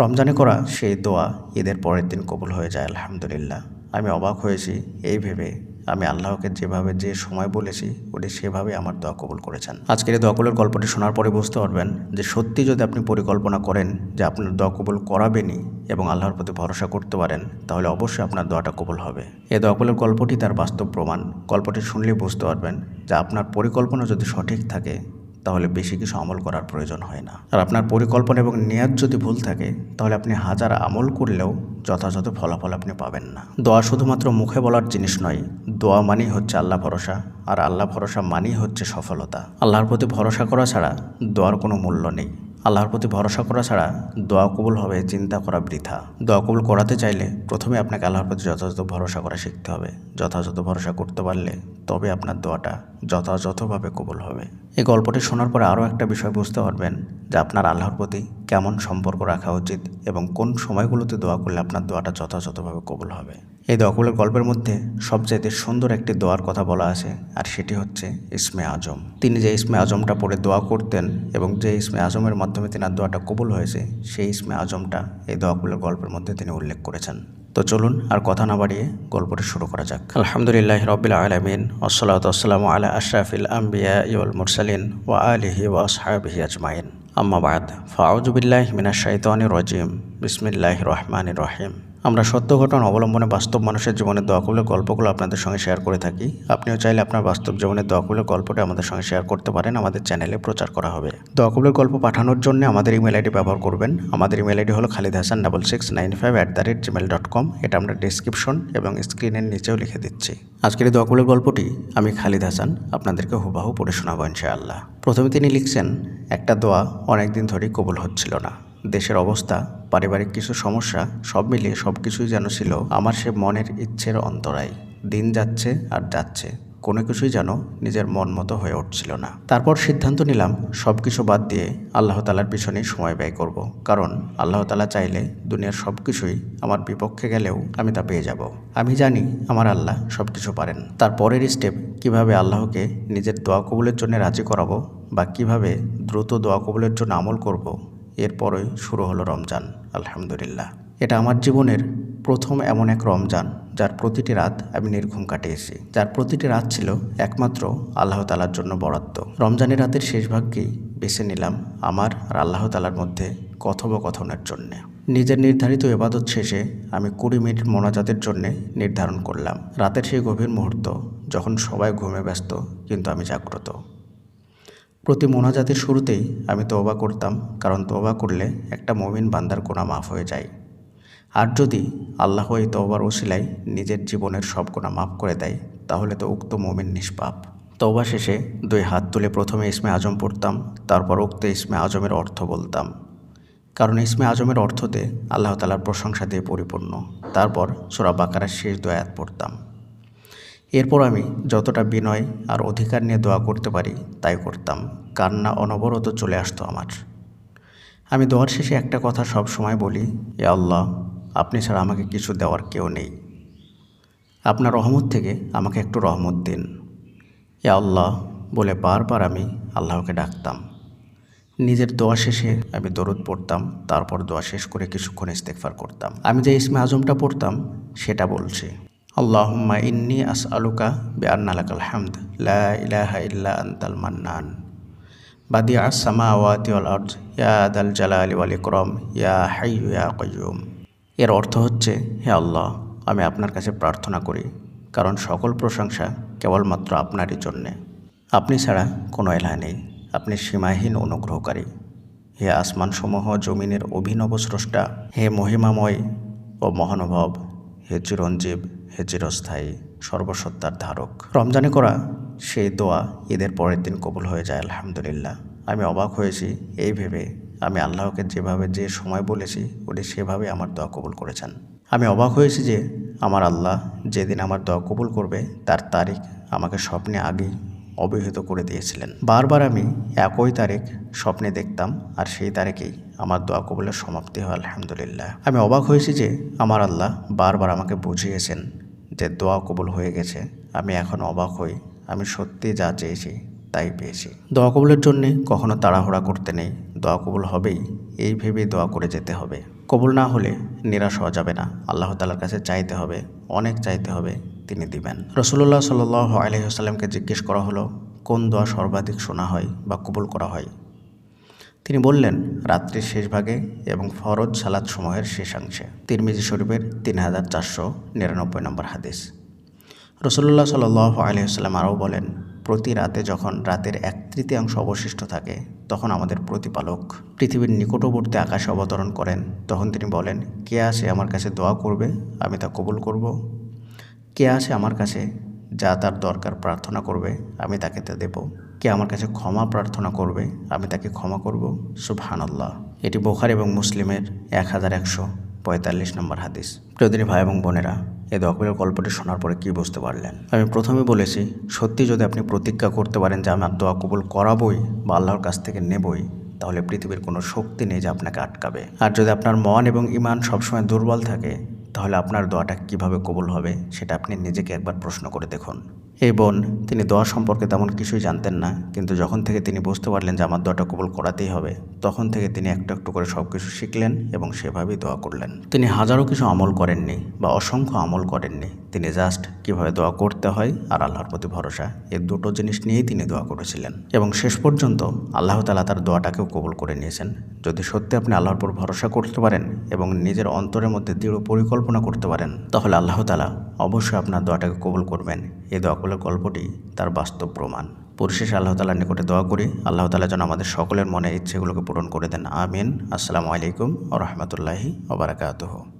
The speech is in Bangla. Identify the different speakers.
Speaker 1: রমজানে করা সেই দোয়া ঈদের পরের দিন কবুল হয়ে যায়, আলহামদুলিল্লাহ। আমি অবাক হয়েছি, এই ভেবে আমি আল্লাহকে যেভাবে যে সময় বলেছি, উনি সেভাবে আমার দোয়া কবুল করেছেন। আজকের এই দোয়াকুলের গল্পটি শোনার পরে বুঝতে পারবেন যে সত্যি যদি আপনি পরিকল্পনা করেন যে আপনার দোয়া কবুল করাবেনই এবং আল্লাহর প্রতি ভরসা করতে পারেন, তাহলে অবশ্যই আপনার দোয়াটা কবুল হবে। এই দোয়াকুলের গল্পটি তার বাস্তব প্রমাণ। গল্পটি শুনলেই বুঝতে পারবেন যে আপনার পরিকল্পনা যদি সঠিক থাকে তাহলে বেশি কিছু আমল করার প্রয়োজন হয় না। আর আপনার পরিকল্পনা এবং নেয়াদ যদি ভুল থাকে, তাহলে আপনি হাজার আমল করলেও যথাযথ ফলাফল আপনি পাবেন না। দোয়া শুধুমাত্র মুখে বলার জিনিস নয়, দোয়া মানেই হচ্ছে আল্লাহ ভরসা, আর আল্লাহ ভরসা মানেই হচ্ছে সফলতা। আল্লাহর প্রতি ভরসা করা ছাড়া দোয়ার কোনো মূল্য নেই। আল্লাহর প্রতি ভরসা করা ছাড়া দোয়া কবুল হবে চিন্তা করা বৃথা। দোয়া কবুল করাতে চাইলে প্রথমে আপনাকে আল্লাহর প্রতি যথাযথ ভরসা করা শিখতে হবে। যথাযথ ভরসা করতে পারলে তবে আপনার দোয়াটা যথাযথভাবে কবুল হবে। এই গল্পটি শোনার পরে আরও একটা বিষয় বুঝতে পারবেন যে আপনার আল্লাহর প্রতি কেমন সম্পর্ক রাখা উচিত এবং কোন সময়গুলোতে দোয়া করলে আপনার দোয়াটা যথাযথভাবে কবুল হবে। এই দোয়াগুলোর গল্পের মধ্যে সবচাইতে সুন্দর একটি দোয়ার কথা বলা আছে আর সেটি হচ্ছে ইসমে আজম। তিনি যে ইসমে আজমটা পড়ে দোয়া করতেন এবং যে ইসমে আজমের মাধ্যমে তেনার দোয়াটা কবুল হয়েছে, সেই ইসমে আজমটা এই দোয়াগুলোর গল্পের মধ্যে তিনি উল্লেখ করেছেন। তো চলুন আর কথা না বাড়িয়ে গল্পটি শুরু করা যাক। আলহামদুলিল্লাহ রবিল আলমিন ওসলাত আসসালাম আলা আশরাফিল আম্বিয়া ইউল মুরসালিন ওয়া আলিহি ওয়া আসহাবিহি আজমাইন। আম্মাবাদ ফাউজুবিল্লাহ মিনা শাইতানির রজিম। বিসমিল্লাহ রহমান রহিম। আমরা সত্য ঘটনা অবলম্বনে বাস্তব মানুষের জীবনের দোয়াকুলের গল্পগুলো আপনাদের সঙ্গে শেয়ার করে থাকি। আপনিও চাইলে আপনার বাস্তব জীবনের দোয়াকুলের গল্পটা আমাদের সঙ্গে শেয়ার করতে পারেন। আমাদের চ্যানেলে প্রচার করা হবে। দোয়াকুলের গল্প পাঠানোর জন্য আমাদের ইমেল আইডি ব্যবহার করবেন। আমাদের ইমেল আইডি হলো Khalid Hasan double six nine five at the rate Gmail dot com এটা আমরা ডিসক্রিপশন এবং স্ক্রিনের নিচেও লিখে দিচ্ছি। আজকের এই দোয়াকুলের গল্পটি আমি খালিদ হাসান আপনাদেরকে হুবাহু পড়ে শোনাবো ইনশাআল্লাহ। প্রথমে তিনি লিখছেন, একটা দোয়া অনেক দিন ধরেই কবুল হচ্ছিল না। দেশের অবস্থা, পারিবারিক কিছু সমস্যা, সব মিলিয়ে সব কিছুই যেন ছিল আমার সে মনের ইচ্ছের অন্তরায় দিন যাচ্ছে আর যাচ্ছে, কোনো কিছুই যেন নিজের মন মতো হয়ে উঠছিল না তারপর সিদ্ধান্ত নিলাম, সব কিছু বাদ দিয়ে আল্লাহ তালার পিছনেই সময় ব্যয় করব। কারণ আল্লাহ তালা চাইলে দুনিয়ার সব কিছুই আমার বিপক্ষে গেলেও আমি তা পেয়ে যাব আমি জানি আমার আল্লাহ সব কিছু পারেন তারপরের স্টেপ কীভাবে আল্লাহকে নিজের দোয়া কবুলের জন্য রাজি করাবো বা কীভাবে দ্রুত দোয়া কবুলের জন্য আমল করব। এরপরই শুরু হলো রমজান, আলহামদুলিল্লাহ। এটা আমার জীবনের প্রথম এমন এক রমজান, যার প্রতিটি রাত আমি নির্ঘুম কাটিয়েছি। যার প্রতিটি রাত ছিল একমাত্র আল্লাহ তালার জন্য বরাদ্দ। রমজানের রাতের শেষ ভাগকেই বেছে নিলাম আমার আর আল্লাহ তালার মধ্যে কথোপকথনের জন্যে। নিজের নির্ধারিত এবাদত শেষে আমি কুড়ি মিনিট মোনাজাতের জন্যে নির্ধারণ করলাম। রাতের সেই গভীর মুহূর্ত যখন সবাই ঘুমে ব্যস্ত, কিন্তু আমি জাগ্রত। প্রতি মোনাজাতের শুরুতেই আমি তওবা করতাম, কারণ তওবা করলে একটা মমিন বান্দার গোনা মাফ হয়ে যায়। আর যদি আল্লাহ এই তওবার ওসিলায় নিজের জীবনের সব গোনা মাফ করে দেয়, তাহলে তো উক্ত মমিন নিষ্পাপ। তওবা শেষে দুই হাত তুলে প্রথমে ইসমে আজম পড়তাম, তারপর উক্ত ইসমে আজমের অর্থ বলতাম। কারণ ইসমে আজমের অর্থতে আল্লাহ তালার প্রশংসা দিয়ে পরিপূর্ণ। তারপর সোরা বাকারার শেষ দয়াত পড়তাম। এরপর আমি যতটা বিনয় আর অধিকার নিয়ে দোয়া করতে পারি তাই করতাম। কান্না অনবরত চলে আসতো আমার। আমি দোয়ার শেষে একটা কথা সব সময় বলি এ আল্লাহ, আপনি ছাড়া আমাকে কিছু দেওয়ার কেউ নেই। আপনার রহমত থেকে আমাকে একটু রহমত দিন। এ আল্লাহ, বলে বারবার আমি আল্লাহকে ডাকতাম। নিজের দোয়া শেষে আমি দরুদ পড়তাম, তারপর দোয়া শেষ করে কিছুক্ষণ ইস্তেকফার করতাম। আমি যে ইসমে আজমটা পড়তাম, সেটা বলছি। আল্লাহুম্মা ইন্নি আস আলুকা বে আন্নালাকাল হামদ লা ইলাহা ইল্লা আন্তাল মান্নান বাদি আসামা আওয়াতি ওয়াল আরজ ইয়া আদাল জালালি ওয়াল ইকরম ইয়া হাইয়ু ইয়া কয়ুম এর অর্থ হচ্ছে, হে আল্লাহ, আমি আপনার কাছে প্রার্থনা করি, কারণ সকল প্রশংসা কেবলমাত্র আপনারই জন্যে। আপনি ছাড়া কোনো এলাহ নেই, আপনি সীমাহীন অনুগ্রহকারী। হে আসমানসমূহ, জমিনের অভিনব স্রষ্টা, হে মহিমাময় ও মহানুভব, হে চিরঞ্জীব হে চিরস্থায়ী সর্বসত্তার ধারক। রমজানে করা সেই দোয়া ঈদের পরের দিন কবুল হয়ে যায় আলহামদুলিল্লাহ। আমি অবাক হয়েছি এই ভেবে। আমি আল্লাহকে যেভাবে যে সময় বলেছি উনি সেভাবে আমার দোয়া কবুল করেছেন। আমি অবাক হয়েছি যে আমার আল্লাহ যেদিন আমার দোয়া কবুল করবে তার তারিখ আমাকে স্বপ্নে আগেই অবহিত করে দিয়েছিলেন। বারবার আমি একই তারিখ স্বপ্নে দেখতাম আর সেই তারিখেই আমার দোয়া কবুলের সমাপ্তি হয় আলহামদুলিল্লাহ। আমি অবাক হয়েছি যে আমার আল্লাহ বারবার আমাকে বুঝিয়েছেন যে দোয়া কবুল হয়ে গেছে, আমি এখন অবাক হই। আমি সত্যি যা চেয়েছি, তাই পেয়েছি। দোয়া কবুলের জন্যে কখনো তাড়াহুড়া করতে নেই। দোয়া কবুল হবেই, এই ভেবেই দোয়া করে যেতে হবে। কবুল না হলে নিরাশ হওয়া যাবে না। আল্লাহ তালার কাছে চাইতে হবে, অনেক চাইতে হবে তিনি দিবেন। রসুল্লাহ সাল আলহিহাস্লামকে জিজ্ঞেস করা হলো, কোন দোয়া সর্বাধিক শোনা হয় বা কবুল করা হয়? তিনি বললেন, রাত্রির শেষ ভাগে এবং ফরজ সালাদ সময়ের শেষাংশে। তিরমিজি শরীফের তিন হাজার চারশো নিরানব্বই নম্বর হাদিস। রসুল্লাহ সাল আলহিহাস্লাম আরও বলেন, প্রতি রাতে যখন রাতের এক তৃতীয়াংশ অবশিষ্ট থাকে, তখন আমাদের প্রতিপালক পৃথিবীর নিকটবর্তী আকাশে অবতরণ করেন। তখন তিনি বলেন, কে আসে আমার কাছে দোয়া করবে, আমি তা কবুল করব। কে আসে আমার কাছে যা তার দরকার প্রার্থনা করবে, আমি তাকে তা দেব। কে আমার কাছে ক্ষমা প্রার্থনা করবে, আমি তাকে ক্ষমা করব? সুবহানাল্লাহ। এটি বোখার এবং মুসলিমের এক হাজার একশো পঁয়তাল্লিশ নম্বর হাদিস। প্রিয়দিনী ভাই এবং বোনেরা, এই দখলের গল্পটি শোনার পরে কি বুঝতে পারলেন? আমি প্রথমে বলেছি, সত্যি যদি আপনি প্রতিজ্ঞা করতে পারেন যে আমার দোয়া কবুল করাবই বা আল্লাহর কাছ থেকে নেবই, তাহলে পৃথিবীর কোনো শক্তি নেই যে আপনাকে আটকাবে। আর যদি আপনার মন এবং ইমান সবসময় দুর্বল থাকে, তাহলে আপনার দোয়াটা কীভাবে কবুল হবে, সেটা আপনি নিজেকে একবার প্রশ্ন করে দেখুন। এই বোন, তিনি দোয়া সম্পর্কে তেমন কিছুই জানতেন না, কিন্তু যখন থেকে তিনি বুঝতে পারলেন যে আমার দোয়াটা কবুল করাতেই হবে, তখন থেকে তিনি একটু একটু করে সব কিছু শিখলেন এবং সেভাবেই দোয়া করলেন। তিনি হাজারো কিছু আমল করেননি বা অসংখ্য আমল করেননি। তিনি জাস্ট কীভাবে দোয়া করতে হয় আর আল্লাহর প্রতি ভরসা এই দুটো জিনিস নিয়েই তিনি দোয়া করেছিলেন। এবং শেষ পর্যন্ত আল্লাহ তালা তার দোয়াটাকেও কবুল করে নিয়েছেন। যদি সত্যি আপনি আল্লাহর উপর ভরসা করতে পারেন এবং নিজের অন্তরের মধ্যে দৃঢ় পরিকল্পনা করতে পারেন, তাহলে আল্লাহ তালা অবশ্যই আপনার দোয়াটাকে কবুল করবেন। এই দোয়াগুলোর গল্পটি তার বাস্তব প্রমাণ। পরিশেষে আল্লাহ তালার নিকটে দোয়া করি, আল্লাহ তালা যেন আমাদের সকলের মনের ইচ্ছেগুলোকে পূরণ করে দেন। আমিন। আসসালামু আলাইকুম ও রহমতুল্লাহি ওবরাকাতহ